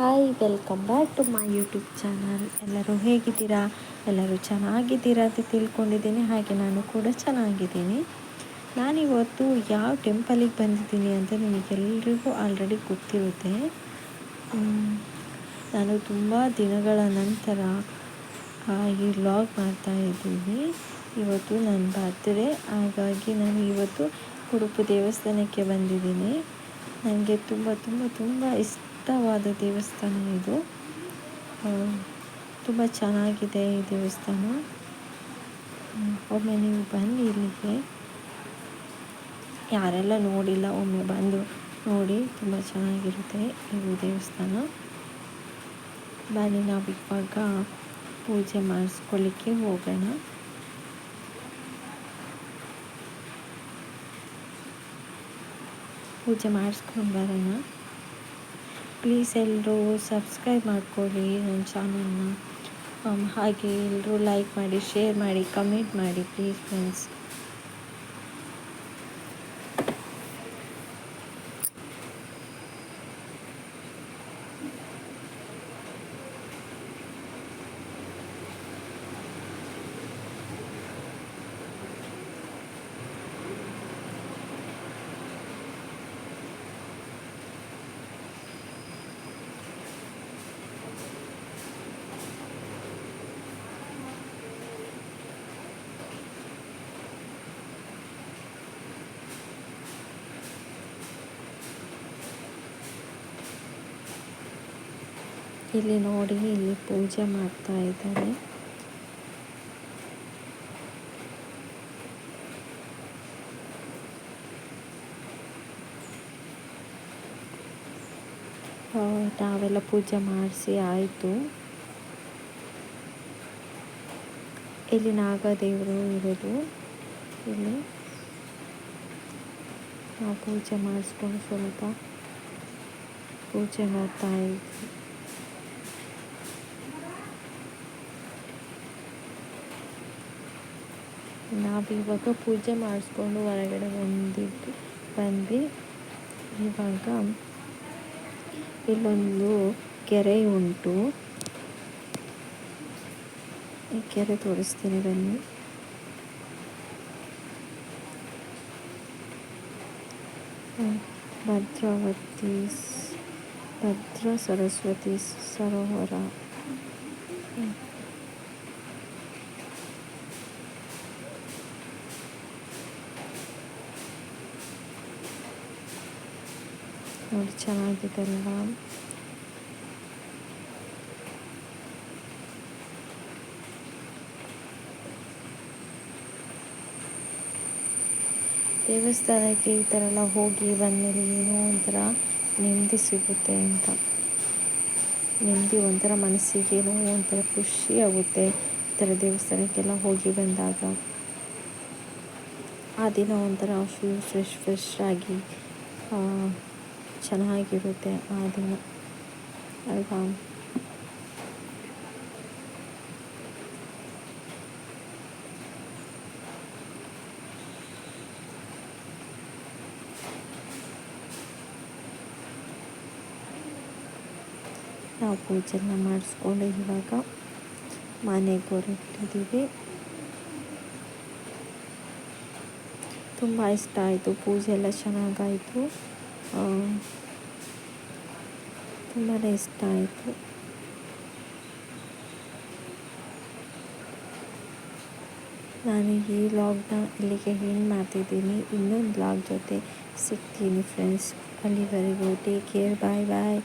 Hi welcome back to my YouTube channel ಎಲ್ಲರೂ ಹೇಗಿದ್ದೀರಾ? ಎಲ್ಲರೂ ಚೆನ್ನಾಗಿದ್ದೀರಾ ಅಂತ ತಿಳ್ಕೊಂಡಿದ್ದೀನಿ. ಹಾಗೆ ನಾನು ಕೂಡ ಚೆನ್ನಾಗಿದ್ದೀನಿ. ನಾನಿವತ್ತು ಯಾವ ಟೆಂಪಲಿಗೆ ಬಂದಿದ್ದೀನಿ ಅಂತ ನಿಮಗೆಲ್ಲರಿಗೂ ಆಲ್ರೆಡಿ ಗೊತ್ತಿರುತ್ತೆ. ನಾನು ತುಂಬ ದಿನಗಳ ನಂತರ ಈ ವ್ಲಾಗ್ ಮಾಡ್ತಾ ಇದ್ದೀನಿ. ಇವತ್ತು ನನ್ನ ಬರ್ತ್ಡೇ ಹಾಗಾಗಿ ನಾನು ಇವತ್ತು ಉಡುಪು ದೇವಸ್ಥಾನಕ್ಕೆ ಬಂದಿದ್ದೀನಿ. ನನಗೆ ತುಂಬ ತುಂಬ ತುಂಬ ಇಷ್ಟವಾದ ದೇವಸ್ಥಾನ ಇದು. ತುಂಬ ಚೆನ್ನಾಗಿದೆ ಈ ದೇವಸ್ಥಾನ. ಒಮ್ಮೆ ನೀವು ಬನ್ನಿ ಇಲ್ಲಿಗೆ. ಯಾರೆಲ್ಲ ನೋಡಿಲ್ಲ, ಒಮ್ಮೆ ಬಂದು ನೋಡಿ. ತುಂಬ ಚೆನ್ನಾಗಿರುತ್ತೆ ಈ ದೇವಸ್ಥಾನ. ಬನ್ನಿ, ನಾವು ಇವಾಗ ಪೂಜೆ ಮಾಡಿಸ್ಕೊಳ್ಳಿಕ್ಕೆ ಹೋಗೋಣ. ಪೂಜೆ ಮಾಡಿಸ್ಕೊಂಡು ಬರೋಣ. ಪ್ಲೀಸ್ ಎಲ್ಲರೂ ಸಬ್ಸ್ಕ್ರೈಬ್ ಮಾಡ್ಕೊಳ್ಳಿ ನನ್ನ ಚಾನಲ್ನ. ಹಾಗೆ ಎಲ್ಲರೂ ಲೈಕ್ ಮಾಡಿ, ಶೇರ್ ಮಾಡಿ, ಕಮೆಂಟ್ ಮಾಡಿ ಪ್ಲೀಸ್ ಫ್ರೆಂಡ್ಸ್. ಇಲ್ಲಿ ನೋಡಿ, ಇಲ್ಲಿ ಪೂಜೆ ಮಾಡ್ತಾ ಇದ್ದಾರೆ. ನಾವೆಲ್ಲ ಪೂಜೆ ಮಾಡಿಸಿ ಆಯಿತು. ಇಲ್ಲಿ ನಾಗದೇವರು ಇರೋದು. ಇಲ್ಲಿ ನಾವು ಪೂಜೆ ಮಾಡಿಸ್ಕೊಂಡು ಸ್ವಲ್ಪ ಪೂಜೆ ಮಾಡ್ತಾ ಇದ್ವಿ. ನಾವಿವಾಗ ಪೂಜೆ ಮಾಡಿಸ್ಕೊಂಡು ಹೊರಗಡೆ ಬಂದಿದ್ದು ಬಂದ್ವಿ. ಇವಾಗ ಇಲ್ಲೊಂದು ಕೆರೆ ಉಂಟು. ಈ ಕೆರೆ ತೋರಿಸ್ತೀನಿ ಬನ್ನಿ. ಭದ್ರಾವತಿ ಭದ್ರ ಸರಸ್ವತಿ ಸರೋವರ. ನೋಡಿ, ಚೆನ್ನಾಗಿದೆ ಅಲ್ವಾ? ದೇವಸ್ಥಾನಕ್ಕೆ ಈ ಥರ ಎಲ್ಲ ಹೋಗಿ ಬಂದಮೇಲೆ ಏನೋ ಒಂಥರ ನೆಮ್ಮದಿ ಸಿಗುತ್ತೆ ಅಂತ. ನೆಮ್ಮದಿ ಒಂಥರ ಮನಸ್ಸಿಗೆ ಏನೋ ಒಂಥರ ಖುಷಿ ಆಗುತ್ತೆ ಈ ಥರ ದೇವಸ್ಥಾನಕ್ಕೆಲ್ಲ ಹೋಗಿ ಬಂದಾಗ. ಆ ದಿನ ಒಂಥರ ಫುಲ್ ಫ್ರೆಶ್ ಫ್ರೆಶ್ ಆಗಿ ಚೆನ್ನಾಗಿರುತ್ತೆ ಆ ದಿನ. ಅಲ್ವಾ? ನಾವು ಪೂಜೆನ ಮಾಡಿಸ್ಕೊಂಡು ಇವಾಗ ಮನೆಗೆ ಹೊರಟಿದ್ದೀವಿ. ತುಂಬ ಇಷ್ಟ ಆಯಿತು, ಪೂಜೆ ಎಲ್ಲ ಚೆನ್ನಾಗಾಯಿತು. ತುಂಬಾ ಇಷ್ಟ ಆಯಿತು. ನಾನು ಈ ವ್ಲಾಗ್ನ ಇಲ್ಲಿಗೆ ಏನು ಮಾಡ್ತಿದ್ದೀನಿ. ಇನ್ನೊಂದು ವ್ಲಾಗ್ ಜೊತೆ ಸಿಗ್ತೀನಿ ಫ್ರೆಂಡ್ಸ್ ಅಲ್ಲಿವರೆಗೂ ಟೇಕ್ ಕೇರ್ ಬಾಯ್ ಬಾಯ್